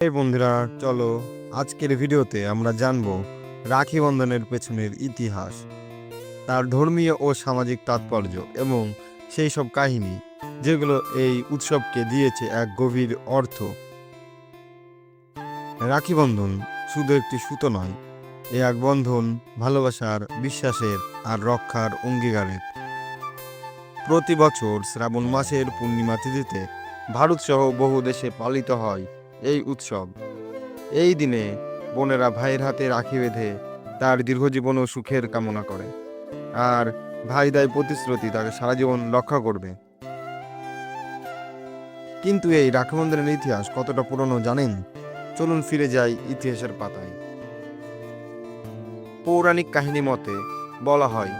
এই বন্ধুরা, চলো আজকের ভিডিওতে আমরা জানব রাখি বন্ধনের পেছনের ইতিহাস, তার ধর্মীয় ও সামাজিক তাৎপর্য এবং সেই সব কাহিনী যেগুলো এই উৎসবকে দিয়েছে এক গভীর অর্থ। রাখি বন্ধন শুধু একটি সুতো নয়, এ এক বন্ধন ভালোবাসার, বিশ্বাসের আর রক্ষার অঙ্গীকারের। প্রতি বছর শ্রাবণ মাসের পূর্ণিমা তিথিতে ভারতসহ বহু দেশে পালিত হয় এই উৎসব। এই দিনে বোনেরা ভাইয়ের হাতে রাখি বেঁধে তার দীর্ঘজীবন ও সুখের কামনা করে। আর ভাই দায় প্রতিশ্রুতি তাকে সারা জীবন রক্ষা করবে। কিন্তু এই রাখি বন্ধনের ইতিহাস কতটা পুরনো জানেন? চলুন ফিরে যাই ইতিহাসের পাতায়। পৌরাণিক কাহিনী মতে বলা হয়,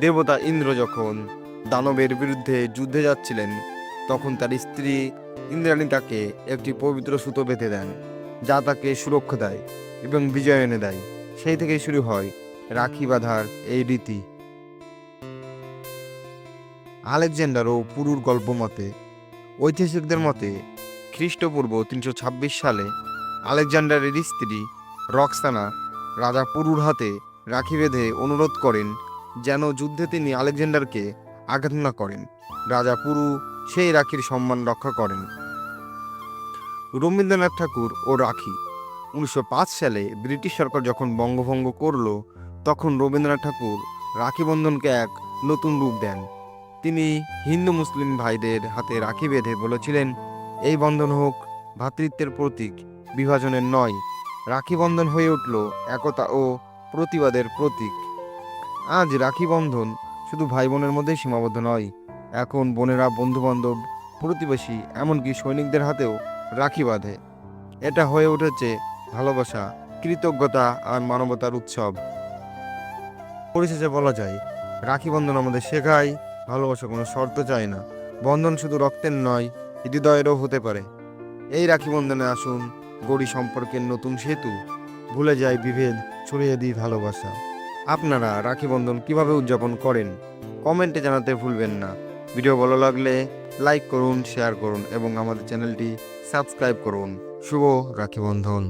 দেবতা ইন্দ্র যখন দানবের বিরুদ্ধে যুদ্ধে যাচ্ছিলেন তখন তার স্ত্রী ইন্দ্রাণী তাকে একটি পবিত্র সুতো বেঁধে দেন, যা তাকে সুরক্ষা দেয় এবং বিজয় এনে দেয়। সেই থেকেই শুরু হয় রাখি বাঁধার এই রীতি। আলেকজান্ডার ও পুরুর গল্প মতে, ঐতিহাসিকদের মতে খ্রিস্টপূর্ব তিনশো ছাব্বিশ সালে আলেকজান্ডারের স্ত্রী রক্সানা রাজা পুরুর হাতে রাখি বেঁধে অনুরোধ করেন, যেন যুদ্ধে তিনি আলেকজান্ডারকে আঘাত না করেন। রাজা পুরু সেই রাখির সম্মান রক্ষা করেন। রবীন্দ্রনাথ ঠাকুর ও রাখি উনিশশো পাঁচ সালে ব্রিটিশ সরকার যখন বঙ্গভঙ্গ করল, তখন রবীন্দ্রনাথ ঠাকুর রাখি বন্ধনকে এক নতুন রূপ দেন। তিনি হিন্দু মুসলিম ভাইদের হাতে রাখি বেঁধে বলেছিলেন, এই বন্ধন হোক ভ্রাতৃত্বের প্রতীক, বিভাজনের নয়। রাখি বন্ধন হয়ে উঠল একতা ও প্রতিবাদের প্রতীক। আজ রাখি বন্ধন শুধু ভাই বোনের মধ্যেই সীমাবদ্ধ নয় এখন বোনেরা বন্ধুবান্ধব, প্রতিবেশী, এমনকি সৈনিকদের হাতেও রাখি বাঁধে। এটা হয়ে উঠেছে ভালোবাসা, কৃতজ্ঞতা আর মানবতার উৎসব। পরিশেষে বলা যায়, রাখি বন্ধন আমাদের শেখায়, ভালোবাসা কোনো শর্ত চায় না। বন্ধন শুধু রক্তের নয়, হৃদয়েরও হতে পারে। এই রাখি বন্ধনে আসুন, গড়ি সম্পর্কের নতুন সেতু। ভুলে যায় বিভেদ, ছড়িয়ে দিই ভালোবাসা। আপনারা রাখি বন্ধন কীভাবে উদযাপন করেন? কমেন্টে জানাতে ভুলবেন না। ভিডিও ভালো লাগলে লাইক করুন শেয়ার করুন এবং আমাদের চ্যানেলটি সাবস্ক্রাইব করুন। শুভ রাখি বন্ধন।